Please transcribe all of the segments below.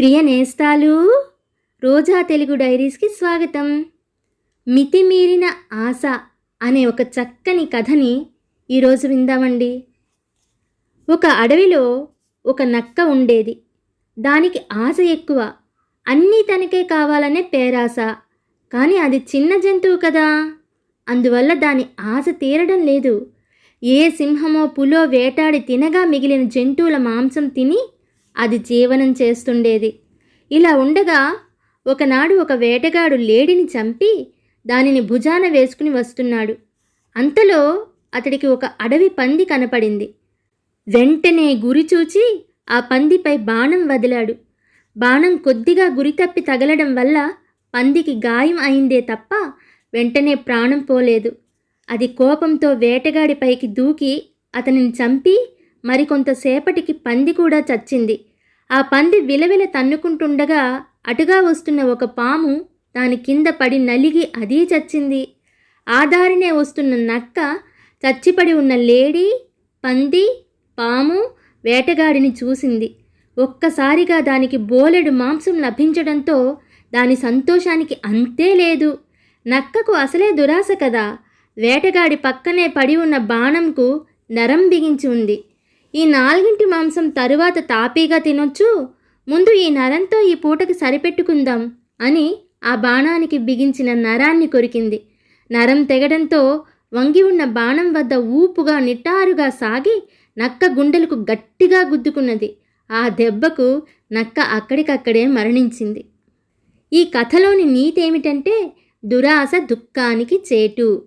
ప్రియ నేస్తాలు రోజా తెలుగు డైరీస్కి స్వాగతం. మితిమీరిన ఆశ అనే ఒక చక్కని కథని ఈరోజు విందామండి. ఒక అడవిలో ఒక నక్క ఉండేది. దానికి ఆశ ఎక్కువ. అన్నీ తనకే కావాలనే పేరాశ. కానీ అది చిన్న జంతువు కదా. అందువల్ల దాని ఆశ తీరడం లేదు. ఏ సింహమో పులో వేటాడి తినగా మిగిలిన జంతువుల మాంసం తిని అది జీవనం చేస్తుండేది. ఇలా ఉండగా ఒకనాడు ఒక వేటగాడు లేడిని చంపి దానిని భుజాన వేసుకుని వస్తున్నాడు. అంతలో అతడికి ఒక అడవి పంది కనపడింది. వెంటనే గురి చూచి ఆ పందిపై బాణం వదిలాడు. బాణం కొద్దిగా గురి తప్పి తగలడం వల్ల పందికి గాయం అయిందే తప్ప వెంటనే ప్రాణం పోలేదు. అది కోపంతో వేటగాడి పైకి దూకి అతనిని చంపి మరికొంతసేపటికి పంది కూడా చచ్చింది. ఆ పంది విలవిల తన్నుకుంటుండగా అటుగా వస్తున్న ఒక పాము దాని కింద పడి నలిగి అదీ చచ్చింది. ఆధారినే వస్తున్న నక్క చచ్చిపడి ఉన్న లేడీ పంది పాము వేటగాడిని చూసింది. ఒక్కసారిగా దానికి బోలెడు మాంసం లభించడంతో దాని సంతోషానికి అంతే లేదు. నక్కకు అసలే దురాశ కదా. వేటగాడి పక్కనే పడి ఉన్న బాణంకు నరం బిగించి ఉంది. ఈ నాలుగింటి మాంసం తరువాత తాపీగా తినొచ్చు. ముందు ఈ నరంతో ఈ పూటకి సరిపెట్టుకుందాం అని ఆ బాణానికి బిగించిన నరాన్ని కొరికింది. నరం తెగడంతో వంగి ఉన్న బాణం వద్ద ఊపుగా నిటారుగా సాగి నక్క గుండెలకు గట్టిగా గుద్దుకున్నది. ఆ దెబ్బకు నక్క అక్కడికక్కడే మరణించింది. ఈ కథలోని నీతి ఏమిటంటే దురాశ దుఃఖానికి చేటు.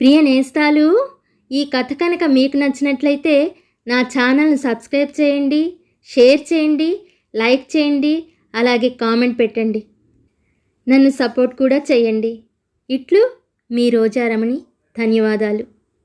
ప్రియ నేస్తాలు ఈ కథ కనుక మీకు నచ్చినట్లయితే నా ఛానల్ని సబ్స్క్రైబ్ చేయండి షేర్ చేయండి లైక్ చేయండి అలాగే కామెంట్ పెట్టండి. నన్ను సపోర్ట్ కూడా చేయండి. ఇట్లు మీ రోజారమణి ధన్యవాదాలు.